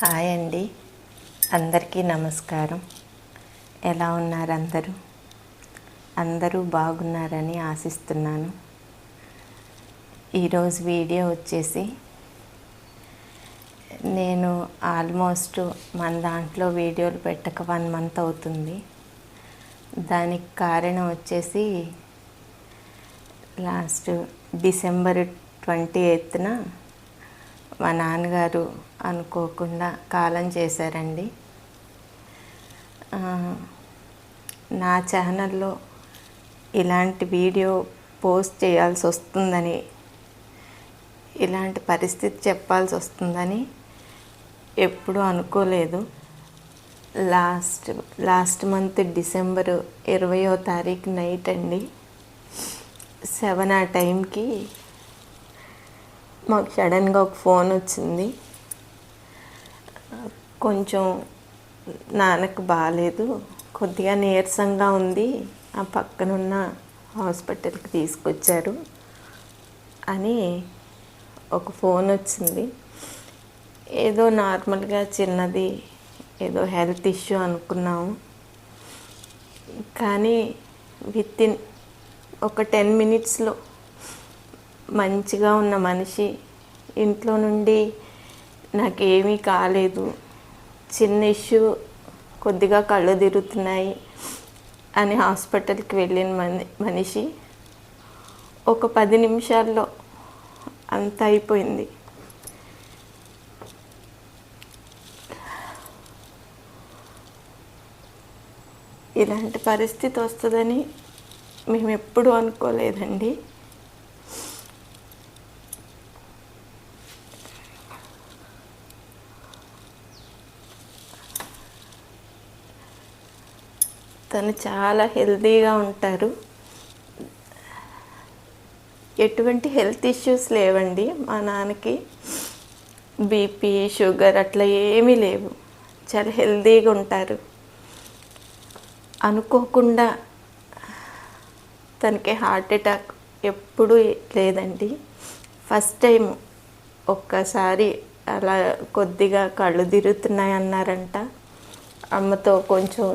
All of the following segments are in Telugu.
హాయ్ అండి. అందరికీ నమస్కారం. ఎలా ఉన్నారు అందరూ? అందరూ బాగున్నారని ఆశిస్తున్నాను. ఈరోజు వీడియో వచ్చేసి నేను ఆల్మోస్ట్ మన దాంట్లో వీడియోలు పెట్టక వన్ మంత్ అవుతుంది. దానికి కారణం వచ్చేసి లాస్ట్ డిసెంబర్ ట్వంటీ ఎయిత్న మా నాన్నగారు అనుకోకుండా కాలం చేశారండి. నా ఛానల్లో ఇలాంటి వీడియో పోస్ట్ చేయాల్సి వస్తుందని ఇలాంటి పరిస్థితి చెప్పాల్సి వస్తుందని ఎప్పుడూ అనుకోలేదు. లాస్ట్ లాస్ట్ మంత్ డిసెంబర్ ఇరవయో తారీఖు నైట్ అండి. సెవెన్ ఆ టైంకి మాకు సడన్గా ఒక ఫోన్ వచ్చింది. కొంచెం నాన్నకు బాగాలేదు కొద్దిగా నీరసంగా ఉంది. ఆ పక్కనున్న హాస్పిటల్కి తీసుకొచ్చారు అని ఒక ఫోన్ వచ్చింది. ఏదో నార్మల్గా చిన్నది ఏదో హెల్త్ ఇష్యూ అనుకున్నాము. కానీ విత్ ఇన్ ఒక టెన్ మినిట్స్లో మంచిగా ఉన్న మనిషి ఇంట్లో నుండి నాకేమీ కాలేదు. చిన్న ఇష్యూ కొద్దిగా కళ్ళు తిరుగుతున్నాయి అని హాస్పిటల్కి వెళ్ళిన మని మనిషి ఒక పది నిమిషాల్లో అంత అయిపోయింది. ఇలాంటి పరిస్థితి వస్తుందని మేము ఎప్పుడూ అనుకోలేదండి. తను చాలా హెల్తీగా ఉంటారు. ఎటువంటి హెల్త్ ఇష్యూస్ లేవండి. మా నాన్నకి బీపీ షుగర్ అట్లా ఏమీ లేవు. చాలా హెల్తీగా ఉంటారు. అనుకోకుండా తనకి హార్ట్ అటాక్ ఎప్పుడూ లేదండి. ఫస్ట్ టైం ఒక్కసారి అలా కొద్దిగా కళ్ళు తిరుగుతున్నాయి అన్నారంట అమ్మతో కొంచెం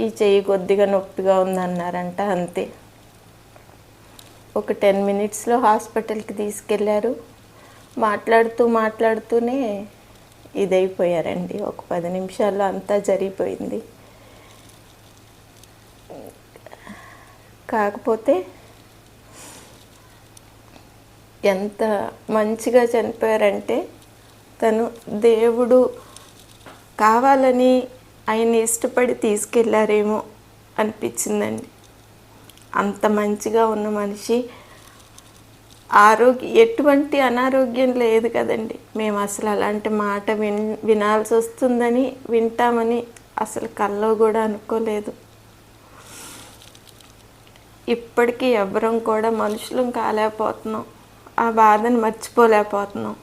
ఈ చెయ్యి కొద్దిగా నొప్పిగా ఉందన్నారంట అంతే. ఒక టెన్ మినిట్స్లో హాస్పిటల్కి తీసుకెళ్ళారు మాట్లాడుతూ మాట్లాడుతూనే ఇదైపోయారండి. ఒక పది నిమిషాల్లో అంతా జరిగిపోయింది. కాకపోతే ఎంత మంచిగా చనిపోయారంటే తను దేవుడు కావాలని ఆయన ఇష్టపడి తీసుకెళ్ళారేమో అనిపించిందండి. అంత మంచిగా ఉన్న మనిషి ఆరోగ్య ఎటువంటి అనారోగ్యం లేదు కదండి. మేము అసలు అలాంటి మాట విన్ వినాల్సి వస్తుందని వింటామని అసలు కల్లో కూడా అనుకోలేదు. ఇప్పటికీ ఎవ్వరం కూడా మనుషులం కాలేకపోతున్నాం. ఆ బాధను మర్చిపోలేకపోతున్నాం.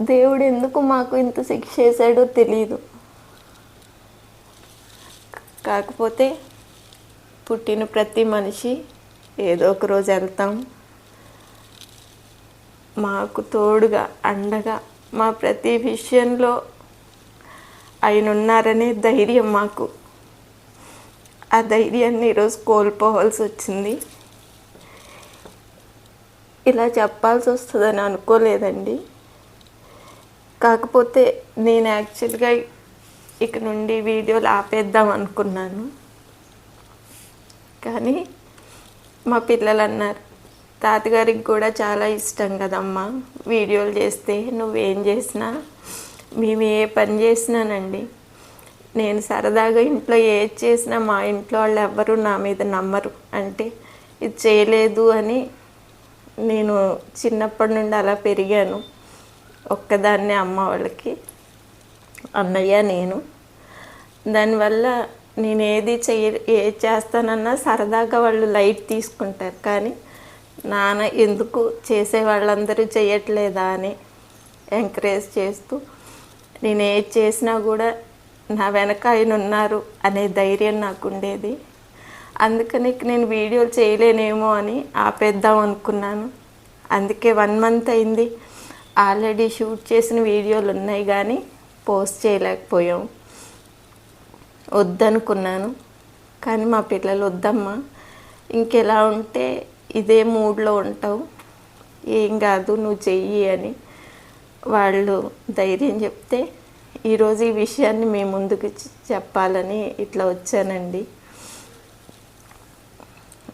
దేవుడు ఎందుకు మాకు ఇంత శిక్ష చేశాడో తెలియదు కాకపోతే పుట్టిన ప్రతి మనిషి ఏదో ఒక రోజు వెళ్తాం. మాకు తోడుగా అండగా మా ప్రతి విషయంలో ఆయన ఉన్నారనే ధైర్యం మాకు. ఆ ధైర్యాన్ని ఈరోజు కోల్పోవాల్సి వచ్చింది. ఇలా చెప్పాల్సి వస్తుందని అనుకోలేదండి. కాకపోతే నేను యాక్చువల్గా ఇక నుండి వీడియోలు ఆపేద్దాం అనుకున్నాను. కానీ మా పిల్లలు అన్నారు తాతగారికి కూడా చాలా ఇష్టం కదమ్మా వీడియోలు చేస్తే నువ్వేం చేసినా మేము ఏ పని చేసినానండి. నేను సరదాగా ఇంట్లో ఏది చేసినా మా ఇంట్లో వాళ్ళు ఎవ్వరూ నా మీద నమ్మరు. అంటే ఇది చేయలేదు అని నేను చిన్నప్పటి నుండి అలా పెరిగాను. ఒక్కదాన్నే అమ్మ వాళ్ళకి అన్నయ్య నేను. దానివల్ల నేను ఏది చెయ్య ఏది చేస్తానన్నా సరదాగా వాళ్ళు లైట్ తీసుకుంటారు. కానీ నాన్న ఎందుకు చేసే వాళ్ళందరూ చేయట్లేదా అని ఎంకరేజ్ చేస్తూ నేను ఏది చేసినా కూడా నా వెనక ఆయన ఉన్నారు అనే ధైర్యం నాకు ఉండేది. అందుకని నేను వీడియోలు చేయలేనేమో అని ఆపేద్దాం అనుకున్నాను. అందుకే వన్ మంత్ అయింది. ఆల్రెడీ షూట్ చేసిన వీడియోలు ఉన్నాయి కానీ పోస్ట్ చేయలేకపోయాం. వద్దనుకున్నాను. కానీ మా పిల్లలు వద్దమ్మా ఇంకెలా ఉంటే ఇదే మూడ్లో ఉంటావు. ఏం కాదు నువ్వు చెయ్యి అని వాళ్ళు ధైర్యం చెప్తే ఈరోజు ఈ విషయాన్ని మీ ముందుకు చెప్పాలని ఇట్లా వచ్చానండి.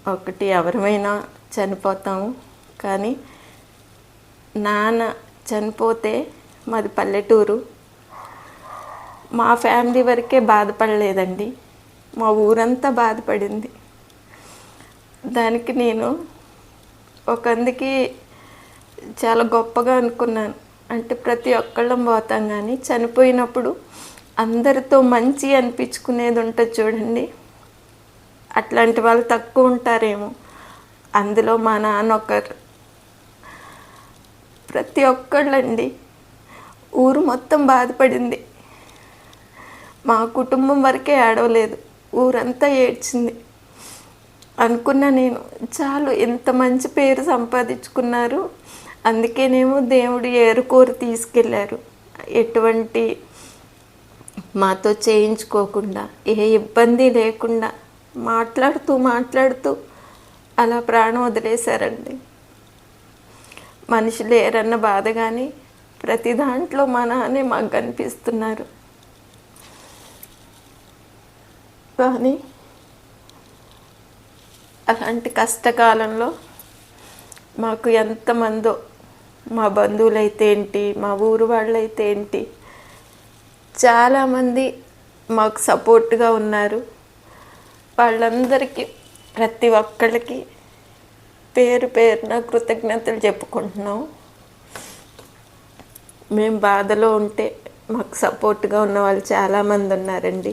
ఒకటి ఎవరమైనా చనిపోతాము. కానీ నాన్న చనిపోతే మాది పల్లెటూరు. మా ఫ్యామిలీ వరకే బాధపడలేదండి. మా ఊరంతా బాధపడింది. దానికి నేను ఒకందుకి చాలా గొప్పగా అనుకున్నాను. అంటే ప్రతి ఒక్కళ్ళం పోతాం కానీ చనిపోయినప్పుడు అందరితో మంచి అనిపించుకునేది ఉంటుంది చూడండి. అట్లాంటి వాళ్ళు తక్కువ ఉంటారేమో. అందులో మా నాన్న ఒకరు. ప్రతి ఒక్కళ్ళండి. ఊరు మొత్తం బాధపడింది. మా కుటుంబం వరకే ఏడవలేదు. ఊరంతా ఏడ్చింది. అనుకున్నా నేను చాలు ఎంత మంచి పేరు సంపాదించుకున్నారు. అందుకేనేమో దేవుడు ఏరుకోరు తీసుకెళ్ళారు ఎటువంటి మాతో చేయించుకోకుండా ఏ ఇబ్బంది లేకుండా మాట్లాడుతూ మాట్లాడుతూ అలా ప్రాణం వదిలేశారండి. మనిషి లేరన్న బాధ కానీ ప్రతి దాంట్లో మా నాన్నే మాకు కనిపిస్తున్నారు కానీ అలాంటి కష్టకాలంలో మాకు ఎంతమందో మా బంధువులైతే ఏంటి మా ఊరు వాళ్ళైతే ఏంటి చాలామంది మాకు సపోర్ట్గా ఉన్నారు. వాళ్ళందరికీ ప్రతి ఒక్కళ్ళకి పేరు పేరున కృతజ్ఞతలు చెప్పుకుంటున్నాం. మేము బాధలో ఉంటే మాకు సపోర్ట్గా ఉన్న వాళ్ళు చాలామంది ఉన్నారండి.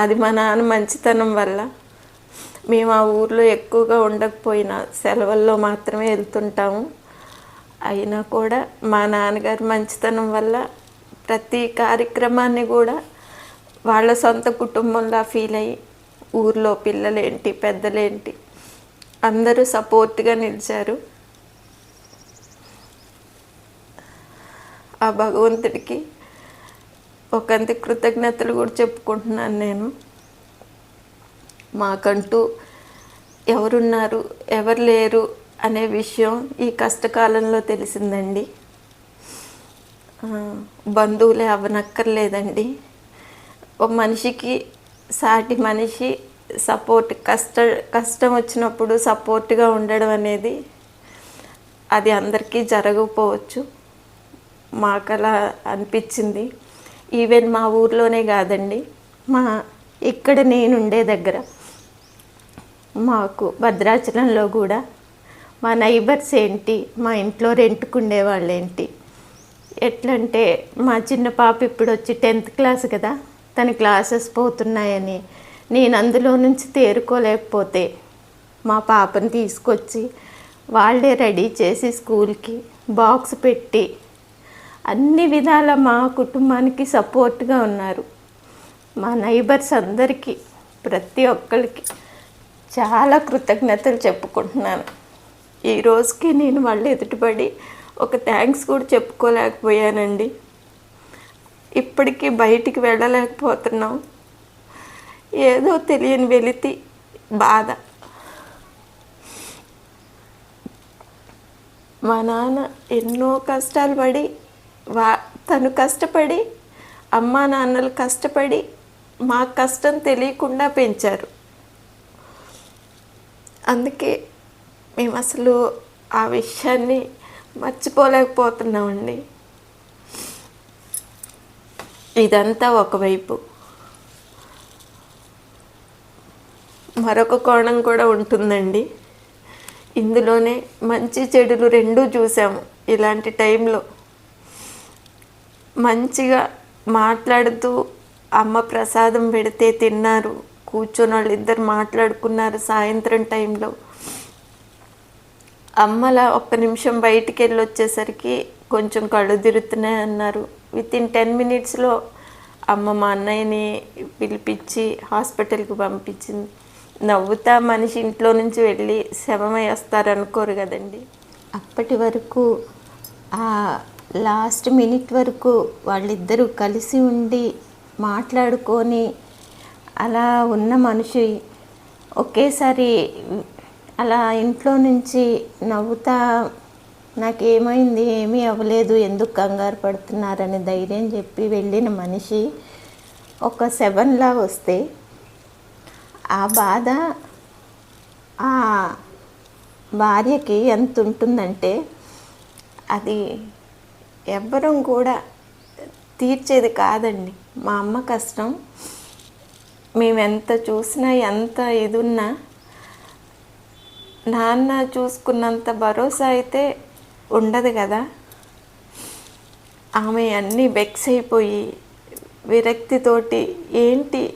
అది మా నాన్న మంచితనం వల్ల మేము ఆ ఊర్లో ఎక్కువగా ఉండకపోయినా సెలవుల్లో మాత్రమే వెళ్తుంటాము. అయినా కూడా మా నాన్నగారి మంచితనం వల్ల ప్రతి కార్యక్రమాన్ని కూడా వాళ్ళ సొంత కుటుంబంలా ఫీల్ అయ్యి ఊర్లో పిల్లలేంటి పెద్దలేంటి అందరూ సపోర్ట్గా నిలిచారు. ఆ భగవంతుడికి ఒకంత కృతజ్ఞతలు కూడా చెప్పుకుంటున్నాను నేను. మాకంటూ ఎవరున్నారు ఎవరు లేరు అనే విషయం ఈ కష్టకాలంలో తెలిసిందండి. బంధువులే అవ్వనక్కర్లేదండి. ఒక మనిషికి సాటి మనిషి సపోర్ట్ కష్ట కష్టం వచ్చినప్పుడు సపోర్ట్గా ఉండడం అనేది అది అందరికీ జరగకపోవచ్చు. మాకలా అనిపించింది. ఈవెన్ మా ఊర్లోనే కాదండి. మా ఇక్కడ నేను ఉండే దగ్గర మాకు భద్రాచలంలో కూడా మా నైబర్స్ ఏంటి మా ఇంట్లో రెంట్కుండే వాళ్ళు ఏంటి ఎట్లంటే మా చిన్న పాప ఇప్పుడు వచ్చి టెన్త్ క్లాస్ కదా తన క్లాసెస్ పోతున్నాయని నేను అందులో నుంచి తేరుకోలేకపోతే మా పాపని తీసుకొచ్చి వాళ్ళే రెడీ చేసి స్కూల్కి బాక్స్ పెట్టి అన్ని విధాల మా కుటుంబానికి సపోర్ట్గా ఉన్నారు. మా నైబర్స్ అందరికీ ప్రతి ఒక్కరికి చాలా కృతజ్ఞతలు చెప్పుకుంటున్నాను. ఈ రోజుకి నేను వాళ్ళు ఎదుటిపడి ఒక థ్యాంక్స్ కూడా చెప్పుకోలేకపోయానండి. ఇప్పటికీ బయటికి వెళ్ళలేకపోతున్నాం. ఏదో తెలియని వెలితి బాధ. మా నాన్న ఎన్నో కష్టాలు పడి వా తను కష్టపడి అమ్మా నాన్నలు కష్టపడి మా కష్టం తెలియకుండా పెంచారు. అందుకే మేము అసలు ఆ విషయాన్ని మర్చిపోలేకపోతున్నామండి. ఇదంతా ఒకవైపు. మరొక కోణం కూడా ఉంటుందండి. ఇందులోనే మంచి చెడులు రెండూ చూసాము ఇలాంటి టైంలో. మంచిగా మాట్లాడుతూ అమ్మ ప్రసాదం పెడితే తిన్నారు. కూర్చొని వాళ్ళు ఇద్దరు మాట్లాడుకున్నారు సాయంత్రం టైంలో. అమ్మలా ఒక్క నిమిషం బయటికి వెళ్ళి వచ్చేసరికి కొంచెం కళ్ళు తిరుగుతున్నాయి అన్నారు. విత్ ఇన్ టెన్ మినిట్స్లో అమ్మ మా అన్నయ్యని పిలిపించి హాస్పిటల్కి పంపించింది. నవ్వుతా మనిషి ఇంట్లో నుంచి వెళ్ళి శవమై వస్తారనుకోరు కదండి. అప్పటి వరకు ఆ లాస్ట్ మినిట్ వరకు వాళ్ళిద్దరూ కలిసి ఉండి మాట్లాడుకొని అలా ఉన్న మనిషి ఒకేసారి అలా ఇంట్లో నుంచి నవ్వుతా నాకేమైంది? ఏమీ అవ్వలేదు. ఎందుకు కంగారు పడుతున్నారని ధైర్యం చెప్పి వెళ్ళిన మనిషి ఒక సెవెన్లా వస్తే ఆ బాధ ఆ భార్యకి ఎంత ఉంటుందంటే అది ఎవ్వరం కూడా తీర్చేది కాదండి. మా అమ్మ కష్టం. మేము ఎంత చూసినా ఎంత ఇది ఉన్నా నాన్న చూసుకున్నంత భరోసా అయితే ఉండదు కదా. ఆమె అన్నీ బెక్స్ అయిపోయి విరక్తితోటి ఏంటి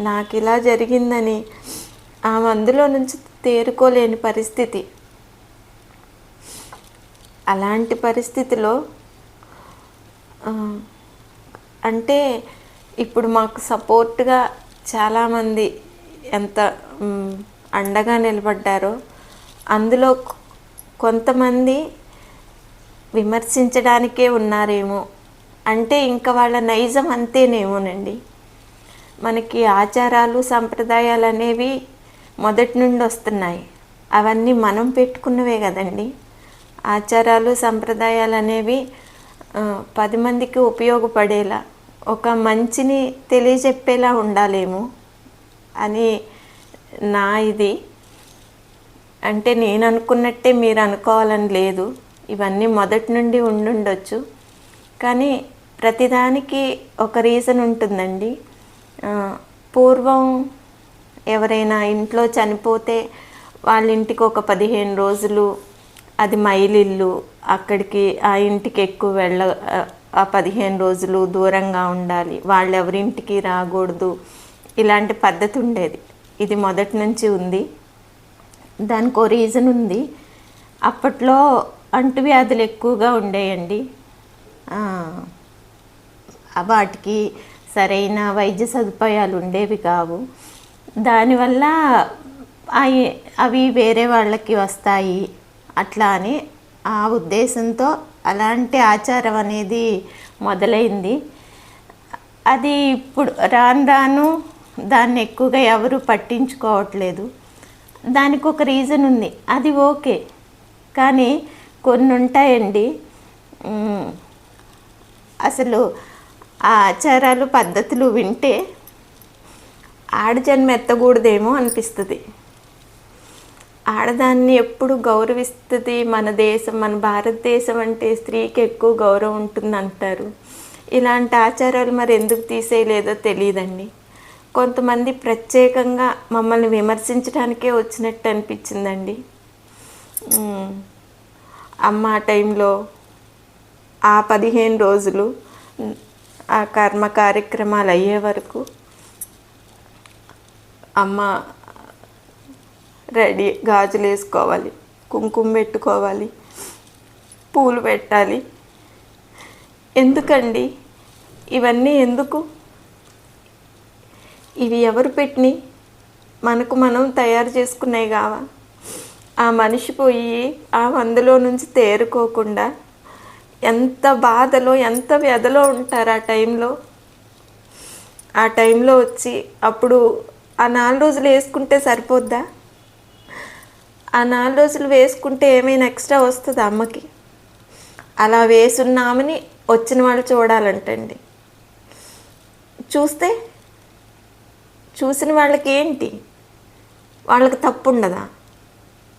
నాకు ఇలా జరిగిందని? ఆమె అందులో నుంచి తేరుకోలేని పరిస్థితి. అలాంటి పరిస్థితిలో అంటే ఇప్పుడు మాకు సపోర్ట్గా చాలామంది ఎంత అండగా నిలబడ్డారో అందులో కొంతమంది విమర్శించడానికే ఉన్నారేమో. అంటే ఇంకా వాళ్ళ నైజం అంతేనేమోనండి. మనకి ఆచారాలు సంప్రదాయాలు అనేవి మొదటి నుండి వస్తున్నాయి. అవన్నీ మనం పెట్టుకున్నవే కదండి. ఆచారాలు సంప్రదాయాలు అనేవి పది మందికి ఉపయోగపడేలా ఒక మంచిని తెలియజెప్పేలా ఉండాలేమో అని నా ఇది. అంటే నేను అనుకున్నట్టే మీరు అనుకోవాలని లేదు. ఇవన్నీ మొదటి నుండి ఉండుండొచ్చు. కానీ ప్రతిదానికి ఒక రీజన్ ఉంటుందండి. పూర్వం ఎవరైనా ఇంట్లో చనిపోతే వాళ్ళ ఇంటికి ఒక పదిహేను రోజులు అది మైలిల్లు అక్కడికి ఆ ఇంటికి ఎక్కువ వెళ్ళ ఆ పదిహేను రోజులు దూరంగా ఉండాలి. వాళ్ళు ఎవరింటికి రాకూడదు. ఇలాంటి పద్ధతి ఉండేది. ఇది మొదటి నుంచి ఉంది. దానికి ఓ రీజన్ ఉంది. అప్పట్లో అంటువ్యాధులు ఎక్కువగా ఉండేయండి. వాటికి సరైన వైద్య సదుపాయాలు ఉండేవి కావు. దానివల్ల అవి అవి వేరే వాళ్ళకి వస్తాయి. అట్లా అని ఆ ఉద్దేశంతో అలాంటి ఆచారం అనేది మొదలైంది. అది ఇప్పుడు రాను రాను దాన్ని ఎక్కువగా ఎవరు పట్టించుకోవట్లేదు. దానికి ఒక రీజన్ ఉంది. అది ఓకే. కానీ కొన్ని ఉంటాయండి. అసలు ఆ ఆచారాలు పద్ధతులు వింటే ఆడజన్మ ఎత్తకూడదేమో అనిపిస్తుంది. ఆడదాన్ని ఎప్పుడు గౌరవిస్తుంది మన దేశం మన భారతదేశం అంటే స్త్రీకి ఎక్కువ గౌరవం ఉంటుంది అంటారు ఇలాంటి ఆచారాలు మరి ఎందుకు తీసేయలేదో తెలియదండి కొంతమంది ప్రత్యేకంగా మమ్మల్ని విమర్శించడానికే వచ్చినట్టు అనిపించిందండి. అమ్మ ఆ టైంలో ఆ పదిహేను రోజులు ఆ కర్మ కార్యక్రమాలు అయ్యే వరకు అమ్మ రెడీ గాజులు వేసుకోవాలి కుంకుమ పెట్టుకోవాలి పూలు పెట్టాలి. ఎందుకండి? ఇవన్నీ ఎందుకు? ఇవి ఎవరు పెట్టిన? మనకు మనం తయారు చేసుకున్నాయి కావా? ఆ మనిషి పోయి ఆ మందులో నుంచి తేరుకోకుండా ఎంత బాధలో ఎంత వ్యధలో ఉంటారు ఆ టైంలో? ఆ టైంలో వచ్చి అప్పుడు ఆ నాలుగు రోజులు వేసుకుంటే సరిపోద్దా? ఆ నాలుగు రోజులు వేసుకుంటే ఏమైనా ఎక్స్ట్రా వస్తుంది అమ్మకి? అలా వేసున్నామని వచ్చిన వాళ్ళు చూడాలంటండి. చూస్తే చూసిన వాళ్ళకి ఏంటి? వాళ్ళకి తప్పు ఉండదా?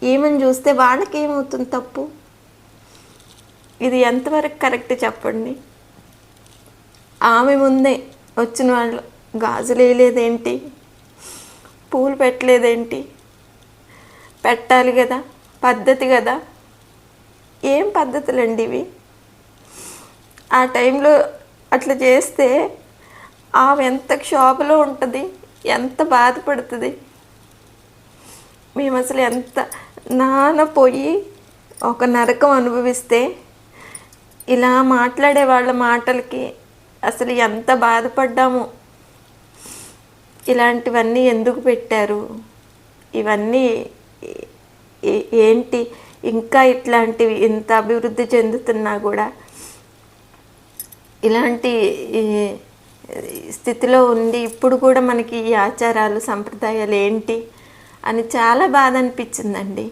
ఏమని చూస్తే వాళ్ళకి ఏమవుతుంది తప్పు? ఇది ఎంతవరకు కరెక్ట్ చెప్పండి? ఆమె ముందే వచ్చిన వాళ్ళు గాజులు వేయలేదేంటి? పూలు పెట్టలేదేంటి? పెట్టాలి కదా పద్ధతి కదా. ఏం పద్ధతులండి ఇవి? ఆ టైంలో అట్లా చేస్తే ఆమె ఎంత క్షోభలో ఉంటుంది ఎంత బాధపడుతుంది. మేము అసలు ఎంత నానపోయి ఒక నరకం అనుభవిస్తే ఇలా మాట్లాడే వాళ్ళ మాటలకి అసలు ఎంత బాధపడ్డాము. ఇలాంటివన్నీ ఎందుకు పెట్టారు? ఇవన్నీ ఏంటి ఇంకా ఇట్లాంటివి ఇంత అభివృద్ధి చెందుతున్నా కూడా? ఇలాంటి స్థితిలో ఉండి ఇప్పుడు కూడా మనకి ఈ ఆచారాలు సంప్రదాయాలు ఏంటి అని చాలా బాధ అనిపించిందండి.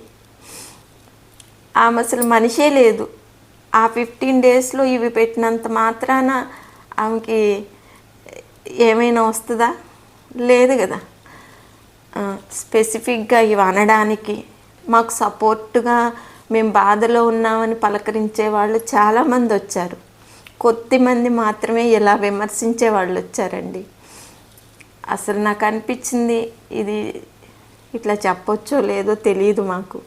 ఆమె అసలు మనిషే లేదు. ఆ ఫిఫ్టీన్ డేస్లో ఇవి పెట్టినంత మాత్రాన ఆమెకి ఏమైనా వస్తుందా? లేదు కదా. స్పెసిఫిక్గా ఇవి అనడానికి మాకు సపోర్ట్గా మేము బాధలో ఉన్నామని పలకరించే వాళ్ళు చాలామంది వచ్చారు. కొద్ది మంది మాత్రమే ఇలా విమర్శించే వాళ్ళు వచ్చారండి. అసలు నాకు అనిపించింది ఇది ఇట్లా చెప్పొచ్చో లేదో తెలియదు మాకు.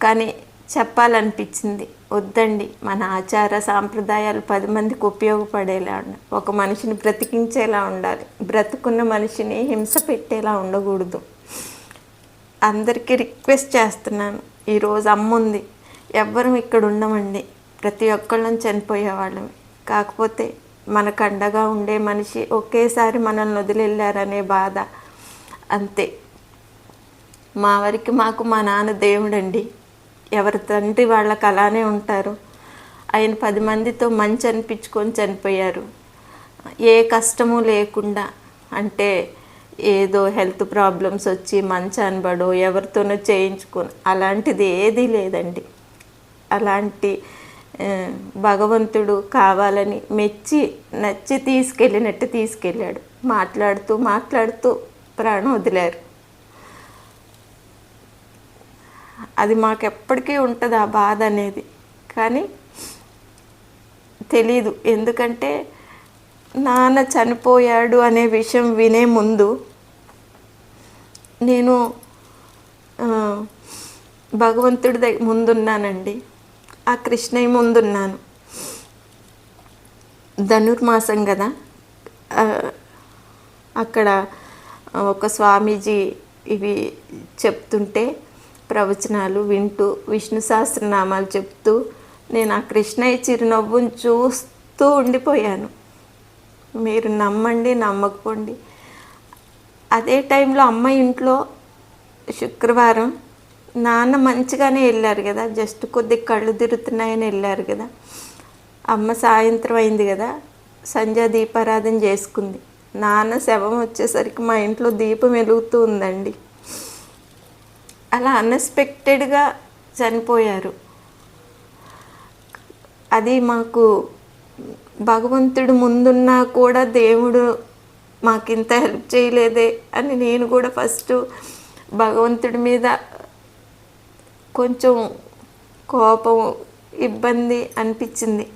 కానీ చెప్పాలనిపించింది. వద్దండి మన ఆచార సాంప్రదాయాలు పది మందికి ఉపయోగపడేలా ఉండాలి ఒక మనిషిని బ్రతికించేలా ఉండాలి. బ్రతుకున్న మనిషిని హింస పెట్టేలా ఉండకూడదు. అందరికీ రిక్వెస్ట్ చేస్తున్నాను ఈరోజు అమ్ముంది. ఎవ్వరం ఇక్కడ ఉండమండి. ప్రతి ఒక్కళ్ళం చనిపోయేవాళ్ళం కాకపోతే మనకు అండగా ఉండే మనిషి ఒకేసారి మనల్ని వదిలేళ్ళారనే బాధ. అంతే. మా వరకు మాకు మా నాన్న దేవుడండి. ఎవరి తండ్రి వాళ్ళకి అలానే ఉంటారు. ఆయన పది మందితో మంచి అనిపించుకొని చనిపోయారు. ఏ కష్టము లేకుండా అంటే ఏదో హెల్త్ ప్రాబ్లమ్స్ వచ్చి మంచి అనబడో ఎవరితోనో చేయించుకొని అలాంటిది ఏదీ లేదండి. అలాంటి భగవంతుడు కావాలని మెచ్చి నచ్చి తీసుకెళ్ళినట్టు తీసుకెళ్ళాడు. మాట్లాడుతూ మాట్లాడుతూ ప్రాణం వదిలారు. అది మాకు ఎప్పటికీ ఉంటుంది ఆ బాధ అనేది. కానీ తెలీదు. ఎందుకంటే నాన్న చనిపోయాడు అనే విషయం వినే ముందు నేను భగవంతుడి దగ్గర ముందున్నానండి. ఆ కృష్ణయ్య ముందున్నాను. ధనుర్మాసం కదా. అక్కడ ఒక స్వామీజీ ఇవి చెప్తుంటే ప్రవచనాలు వింటూ విష్ణు సహస్రనామాలు చెప్తూ నేను ఆ కృష్ణయ్య చిరునవ్వుని చూస్తూ ఉండిపోయాను. మీరు నమ్మండి నమ్మకపోండి. అదే టైంలో అమ్మ ఇంట్లో శుక్రవారం నాన్న మంచిగానే వెళ్ళారు కదా జస్ట్ కొద్ది కళ్ళు తిరుగుతున్నాయని వెళ్ళారు కదా. అమ్మ సాయంత్రం అయింది కదా సంధ్యా దీపారాధన చేసుకుంది. నాన్న శవం వచ్చేసరికి మా ఇంట్లో దీపం వెలుగుతూ ఉందండి. అలా అన్ఎక్స్పెక్టెడ్గా చనిపోయారు. అది మాకు భగవంతుడు ముందున్నా కూడా దేవుడు మాకింత హెల్ప్ చేయలేదే అని నేను కూడా ఫస్ట్ భగవంతుడి మీద కొంచెం కోపం ఇబ్బంది అనిపించింది.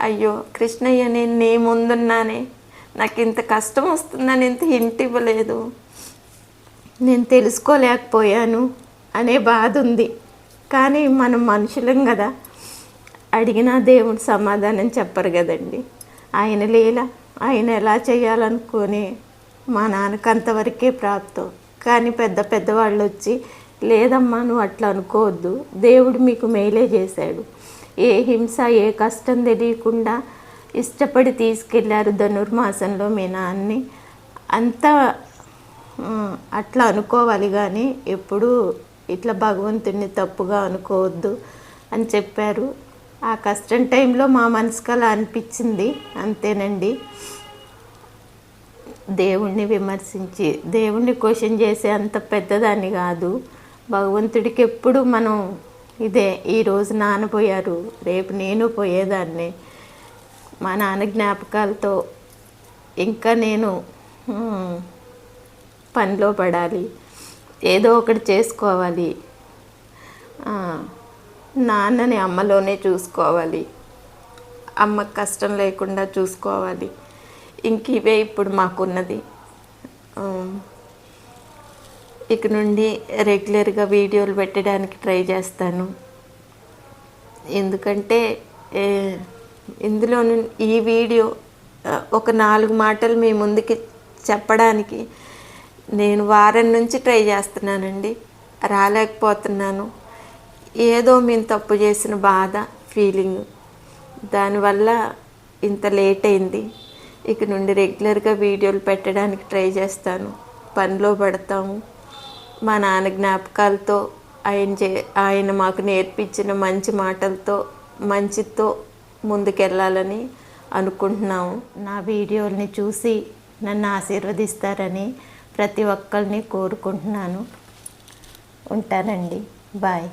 అయ్యో కృష్ణయ్య నేను నీ ముందున్నానే నాకు ఇంత కష్టం వస్తుందని ఇంత హింట్ ఇవ్వలేదు. నేను తెలుసుకోలేకపోయాను. అనే బాధ ఉంది. కానీ మనం మనుషులం కదా. అడిగినా దేవుడు సమాధానం చెప్పరు కదండి. ఆయన లేలా ఆయన ఎలా చేయాలనుకొని మా నాన్నకు అంతవరకే ప్రాప్తం. కానీ పెద్ద పెద్దవాళ్ళు వచ్చి లేదమ్మా నువ్వు అట్లా అనుకోవద్దు. దేవుడు మీకు మేలే చేశాడు. ఏ హింస ఏ కష్టం తెలియకుండా ఇష్టపడి తీసుకెళ్ళారు ధనుర్మాసంలో మీ నాన్ని అంతా అట్లా అనుకోవాలి కానీ ఎప్పుడూ ఇట్లా భగవంతుడిని తప్పుగా అనుకోవద్దు అని చెప్పారు. ఆ కష్టం టైంలో మా మనసుకు అలా అనిపించింది. అంతేనండి. దేవుణ్ణి విమర్శించి దేవుణ్ణి క్వశ్చన్ చేసే అంత పెద్దదాన్ని కాదు. భగవంతుడికి ఎప్పుడు మనం ఇదే ఈరోజు నాన్న పోయారు రేపు నేను పోయేదాన్ని. మా నాన్న జ్ఞాపకాలతో ఇంకా నేను పనిలో పడాలి. ఏదో ఒకటి చేసుకోవాలి. నాన్నని అమ్మలోనే చూసుకోవాలి. అమ్మ కష్టం లేకుండా చూసుకోవాలి. ఇంక ఇవే ఇప్పుడు మాకున్నది. ఇక నుండి రెగ్యులర్గా వీడియోలు పెట్టడానికి ట్రై చేస్తాను. ఎందుకంటే ఇందులో ఈ వీడియో ఒక నాలుగు మాటలు మీ ముందుకి చెప్పడానికి నేను వారం నుంచి ట్రై చేస్తున్నానండి. రాలేకపోతున్నాను. ఏదో మేము తప్పు చేసిన బాధ ఫీలింగ్ దానివల్ల ఇంత లేట్ అయింది. ఇక నుండి రెగ్యులర్గా వీడియోలు పెట్టడానికి ట్రై చేస్తాను. పనిలో పడతాము. మా నాన్న జ్ఞాపకాలతో ఆయన చే ఆయన మాకు నేర్పించిన మంచి మాటలతో మంచితో ముందుకెళ్ళాలని అనుకుంటున్నాము. నా వీడియోల్ని చూసి నన్ను ఆశీర్వదిస్తారని ప్రతి ఒక్కరిని కోరుకుంటున్నాను. ఉంటానండి. బాయ్.